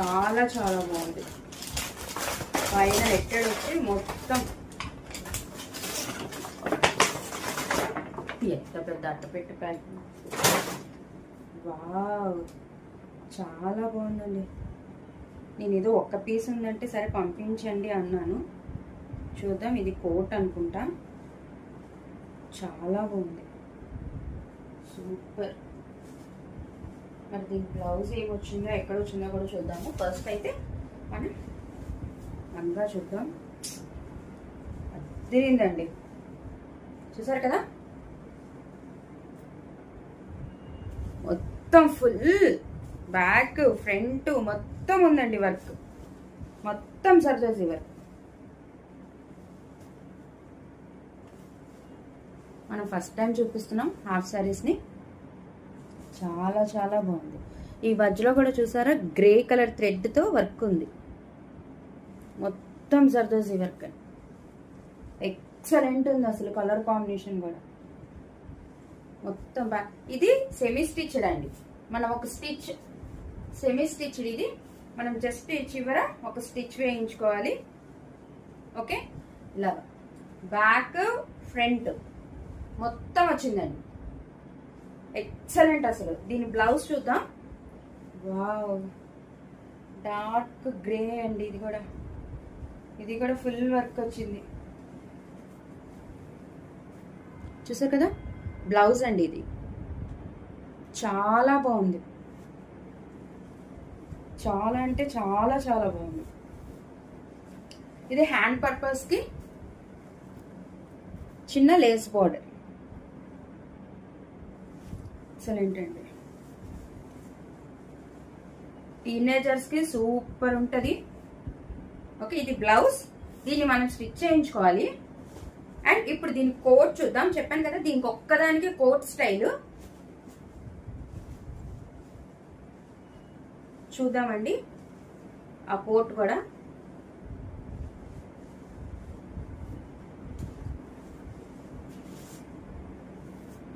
చాలా చాలా బాగుంది. పైన నెట్టెడ్ వచ్చి మొత్తం ఎంత పెద్ద అట్టపెట్టి ప్యాక్ వావ్! చాలా బాగుందండి. నేను ఏదో ఒక్క పీస్ ఉందంటే సరే పంపించండి అన్నాను. చూద్దాం ఇది కోట్ అనుకుంటా. చాలా బాగుంది. సూపర్. మరి దీని బ్లౌజ్ ఏమొచ్చిందో ఎక్కడ వచ్చిందో కూడా చూద్దాము. ఫస్ట్ అయితే మనం అంగా చూద్దాం. అద్దరిందండి. చూసారు కదా? మొత్తం ఫుల్ బ్యాక్ ఫ్రంట్ మొత్తం ఉందండి వర్క్ మొత్తం సర్జరీ వర్క్ మనం ఫస్ట్ టైం చూపిస్తున్నాం హాఫ్ శారీస్ని చాలా చాలా బాగుంది. ఈ మధ్యలో కూడా చూసారా? గ్రే కలర్ థ్రెడ్తో వర్క్ ఉంది. మొత్తం జర్దోజీ వర్క్. ఎక్సలెంట్ ఉంది అసలు కలర్ కాంబినేషన్ కూడా. మొత్తం బ్యాక్ ఇది సెమీ స్టిచ్డ్ అండి. మనం ఒక స్టిచ్ సెమీ స్టిచ్డ్ ఇది. మనం జస్ట్ చివర ఒక స్టిచ్ వేయించుకోవాలి. ఓకే? ఇలా. Back front. మొత్తం వచ్చిందండి. ఎక్సలెంట్ అసలు. దీని బ్లౌజ్ చూద్దాం. వావ్ డార్క్ గ్రే అండి ఇది కూడా. ఇది కూడా ఫుల్ వర్క్ వచ్చింది. చూసారు కదా? బ్లౌజ్ అండి ఇది. చాలా బాగుంది. చాలా అంటే చాలా చాలా బాగుంది. ఇది హ్యాండ్ పర్పస్కి చిన్న లేస్ బార్డర్ ఎక్సలెంట్ అండి. టీనేజర్స్కి సూపర్ ఉంటుంది. ఓకే ఇది బ్లౌజ్ దీన్ని మనం స్టిచ్ చేయించుకోవాలి. అండ్ ఇప్పుడు దీని కోట్ చూద్దాం. చెప్పాను కదా దీనికి ఒక్కదానికి కోట్ స్టైల్ చూద్దామండి. ఆ కోట్ కూడా.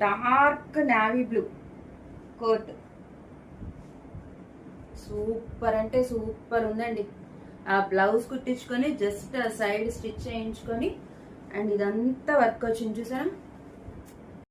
Dark navy blue coat super అంటే సూపర్ ఉందండి. ఆ బ్లౌజ్ కుట్టించుకొని జస్ట్ ఆ సైడ్ స్టిచ్ చేయించుకొని అండ్ ఇదంతా వర్క్ వచ్చింది చూసారా?